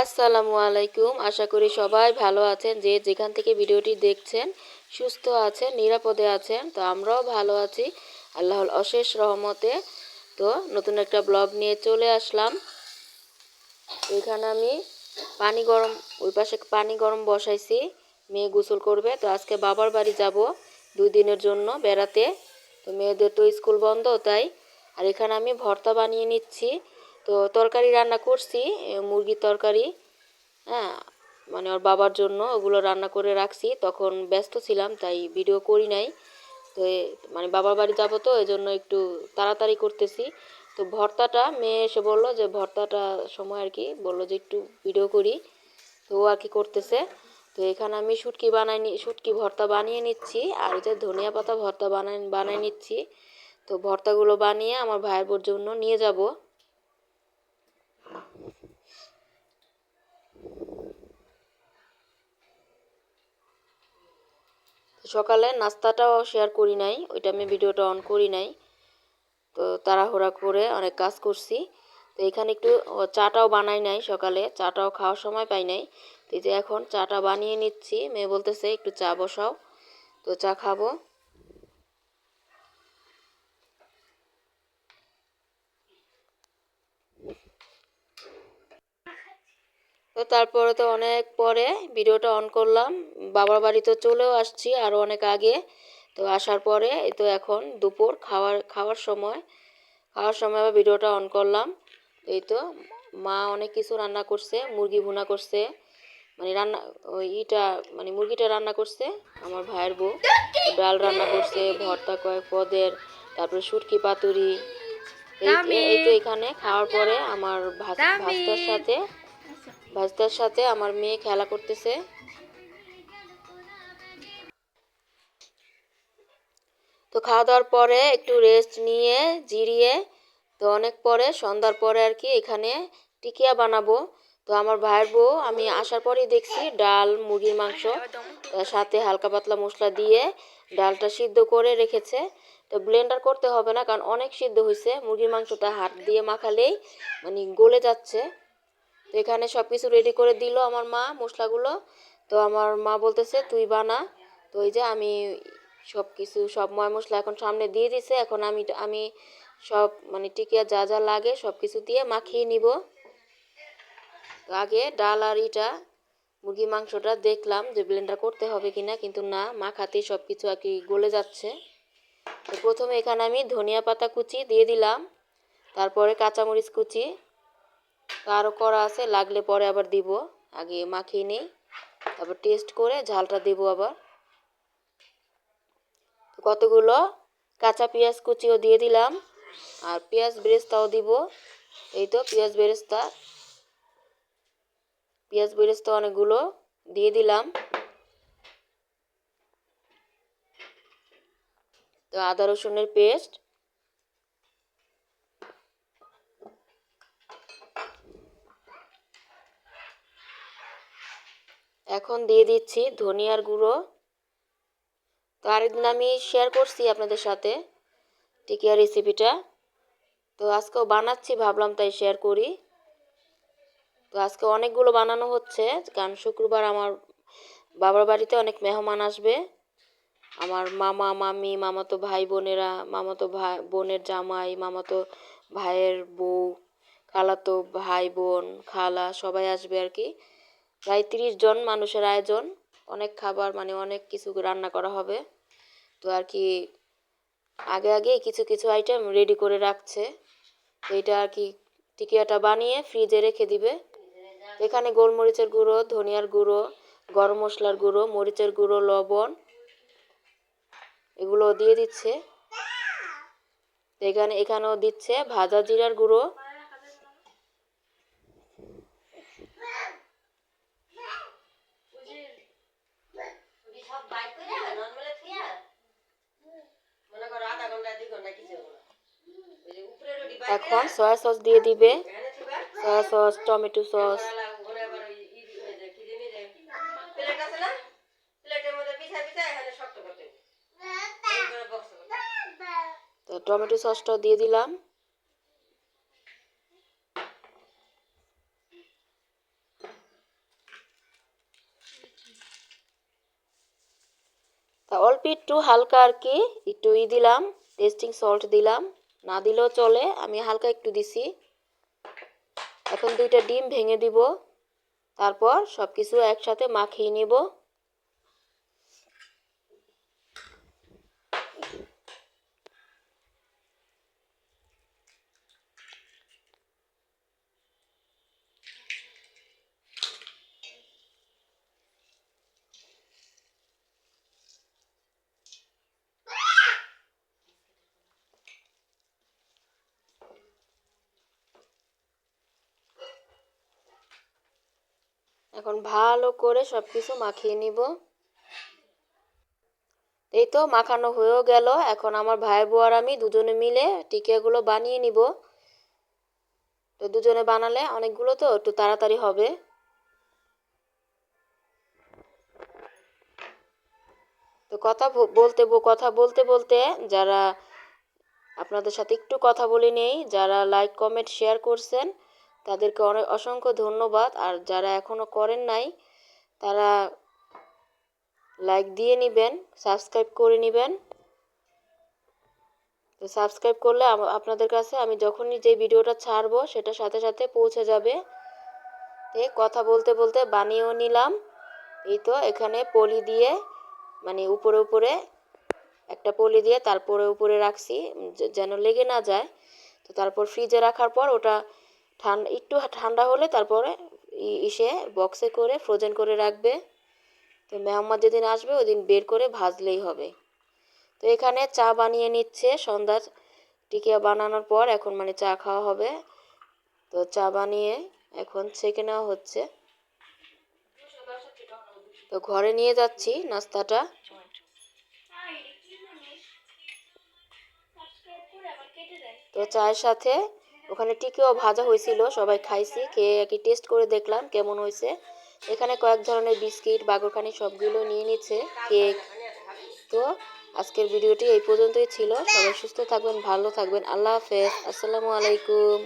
আসসালামু আলাইকুম। আশা করি সবাই ভালো আছেন, যে যেখান থেকে ভিডিওটি দেখছেন, সুস্থ আছেন, নিরাপদে আছেন, তো আমরাও ভালো আছি, আল্লাহর অশেষ রহমতে। তো নতুন একটা ব্লগ নিয়ে চলে আসলাম। এখানে আমি পানি গরম, ওই পাশে পানি গরম বসাইছি, মেয়ে গোসল করবে, তো আজকে বাবার বাড়ি যাব দুই দিনের জন্য বেড়াতে। তো মেয়েদের তো স্কুল বন্ধ, তাই। আর এখানে আমি ভর্তা বানিয়ে নিচ্ছি। তো তরকারি রান্না করছি মুরগির তরকারি হ্যাঁ মানে ওর বাবার জন্য ওগুলো রান্না করে রাখছি। তখন ব্যস্ত ছিলাম, তাই ভিডিও করি নাই। তো মানে বাবার বাড়ি যাব তো এই জন্য একটু তাড়াতাড়ি করতেছি। তো ভর্তাটা, মেয়ে এসে বলল যে ভর্তাটা সময় আর কি, বলল যে একটু ভিডিও করি। তো ও আর কি করতেছে। তো এখানে আমি শুটকি বানাই নি, শুটকি ভর্তা বানিয়ে নিচ্ছি, আর যে ধনিয়া পাতা ভর্তা বানাই বানাই নিচ্ছি। তো ভর্তাগুলো বানিয়ে আমার ভাইয়ের জন্য নিয়ে যাব। সকালে নাস্তাটাও শেয়ার করি নাই, ওইটা আমি ভিডিওটা অন করি নাই। তো তাড়াহুড়া করে অনেক কাজ করছি। তো এখানে একটু চাটাও বানাই নাই সকালে, চাটাও খাওয়ার সময় পাই নাই। তো যে এখন চাটা বানিয়ে নিচ্ছি, মেয়ে বলতেছে একটু চা বসাও। তো চা খাব। তো তারপরে তো অনেক পরে ভিডিওটা অন করলাম। বাবার বাড়ি তো চলেও আসছি আরও অনেক আগে। তো আসার পরে এই তো এখন দুপুর খাওয়ার খাওয়ার সময়। খাওয়ার সময় আবার ভিডিওটা অন করলাম। এই তো মা অনেক কিছু রান্না করছে মুরগি ভুনা করছে। মানে রান্না ওই ইটা মানে মুরগিটা রান্না করছে আমার ভাইয়ের বউ। ডাল রান্না করছে ভর্তা কয়েক পদের তারপরে শুটকি পাতুরি। এই তো এখানে খাওয়ার পরে আমার ভাত ভাস্তার সাথে ভাস্তার সাথে আমার মেয়ে খেলা করতেছে। তো খাওয়া দাওয়ার পরে একটু রেস্ট নিয়ে, জিরিয়ে, তো অনেক পরে, সন্ধ্যার পরে আর কি এখানে টিকিয়া বানাবো। তো আমার ভাইয়ের বউ, আমি আসার পরেই দেখছি ডাল, মুরগির মাংস সাথে হালকা পাতলা মশলা দিয়ে ডালটা সিদ্ধ করে রেখেছে। তো ব্লেন্ডার করতে হবে না, কারণ অনেক সিদ্ধ হয়েছে মুরগির মাংসটা হাত দিয়ে মাখালেই মানে গলে যাচ্ছে। তো এখানে সব কিছু রেডি করে দিল আমার মা মশলাগুলো। তো আমার মা বলতেছে, তুই বানা। তো এই যে আমি সব কিছু সব ময় মশলা এখন সামনে দিয়ে দিছে। এখন আমি আমি সব মানে টিকিয়া যা যা লাগে সব কিছু দিয়ে মাখিয়ে নিব। আগে ডাল আর ইটা মুরগি মাংসটা দেখলাম যে ব্লেন্ডার করতে হবে কিনা, কিন্তু না, মাখাতেই সব কিছু আর কি গলে যাচ্ছে। তো প্রথমে এখানে আমি ধনিয়া পাতা কুচি দিয়ে দিলাম, তারপরে কাঁচামরিচ কুচি আরও করা আছে, লাগলে পরে আবার দিব। আগে মাখিয়ে নিই, তারপর টেস্ট করে ঝালটা দিব আবার। কতগুলো? কাঁচা পেঁয়াজ কুচিও দিয়ে দিলাম, আর পেঁয়াজ বেরেস্তাও দিব। এই তো পেঁয়াজ বেরেস্তা। পেঁয়াজ বেরেস্তা অনেকগুলো দিয়ে দিলাম। তো আদা রসুনের পেস্ট এখন দিয়ে দিচ্ছি ধনিয়ার গুঁড়ো। তো আরেকদিন আমি শেয়ার করছি আপনাদের সাথে টিকিয়া রেসিপিটা তো আজকেও বানাচ্ছি, ভাবলাম তাই শেয়ার করি। তো আজকে অনেকগুলো বানানো হচ্ছে, কারণ শুক্রবার আমার বাবার বাড়িতে অনেক মেহমান আসবে। আমার মামা, মামি, মামাতো ভাই বোনেরা, মামাতো ভাই বোনের জামাই, মামাতো ভাইয়ের বউ, খালাতো ভাই বোন, খালা সবাই আসবে আর কি। প্রায় তিরিশ জন মানুষের আয়োজন। অনেক খাবার মানে অনেক কিছু রান্না করা হবে। তো আর কি আগে আগে কিছু কিছু আইটেম রেডি করে রাখছে। এটা আর কি টিকিয়াটা বানিয়ে ফ্রিজে রেখে দিবে। এখানে গোলমরিচের গুঁড়ো, ধনিয়ার গুঁড়ো, গরম মশলার গুঁড়ো, মরিচের গুঁড়ো, লবণ এগুলো দিয়ে দিচ্ছে। এখানে, এখানেও দিচ্ছে ভাজা জিরার গুঁড়ো। এখন সয়া সস দিয়ে দিবে। সয়া সস টমেটো সস তো টমেটো সসটা দিয়ে দিলাম। তা অল্প একটু হালকা আর কি, একটু ই দিলাম টেস্টিং সল্ট দিলাম। না দিলেও চলে, আমি হালকা একটু দিছি। এখন দুইটা ডিম ভেঙে দিব, তারপর সব কিছু একসাথে মাখিয়ে নিব। এখন ভালো করে সব কিছু মাখিয়ে নিব। এই তো মাখানো হয়েও গেল। এখন আমার ভাই বউ আর আমি দুজনে মিলে টিকিয়াগুলো বানিয়ে নিব। তো দুজনে বানালে অনেকগুলো তো, একটু তাড়াতাড়ি হবে। তো কথা বলতে কথা বলতে বলতে যারা আপনাদের সাথে একটু কথা বলে নেই, যারা লাইক কমেন্ট শেয়ার করছেন তাদেরকে অনেক অসংখ্য ধন্যবাদ। আর যারা এখনও করেন নাই, তারা লাইক দিয়ে নেবেন সাবস্ক্রাইব করে নেবেন। তো সাবস্ক্রাইব করলে আপনাদের কাছে আমি যখনই যে ভিডিওটা ছাড়বো, সেটা সাথে সাথে পৌঁছে যাবে। এ কথা বলতে বলতে বানিয়েও নিলাম। এই তো এখানে পলি দিয়ে মানে উপরে উপরে একটা পলি দিয়ে তারপরে উপরে রাখছি যেন লেগে না যায়। তো তারপর ফ্রিজে রাখার পর ওটা ঠান্ডা, একটু ঠান্ডা হলে তারপরে ইসে বক্সে করে ফ্রোজেন করে রাখবে। তো মেহম্মদ যেদিন আসবে ওই দিন বের করে ভাজলেই হবে। তো এখানে চা বানিয়ে নিচ্ছে সন্ধ্যার। টিকিয়া বানানোর পর এখন মানে চা খাওয়া হবে। তো চা বানিয়ে এখন ছেঁকে নেওয়া হচ্ছে। তো ঘরে নিয়ে যাচ্ছি নাস্তাটা। তো চায়ের সাথে ওখানে টিকিও ভাজা হয়েছিল, সবাই খাইছি, খেয়ে আর কি টেস্ট করে দেখলাম কেমন হয়েছে। এখানে কয়েক ধরনের বিস্কিট, বাগরখানি সবগুলো নিয়ে নিচ্ছে কেক। তো আজকের ভিডিওটি এই পর্যন্তই ছিল। সবাই সুস্থ থাকবেন, ভালো থাকবেন। আল্লাহ হাফেজ। আসসালামু আলাইকুম।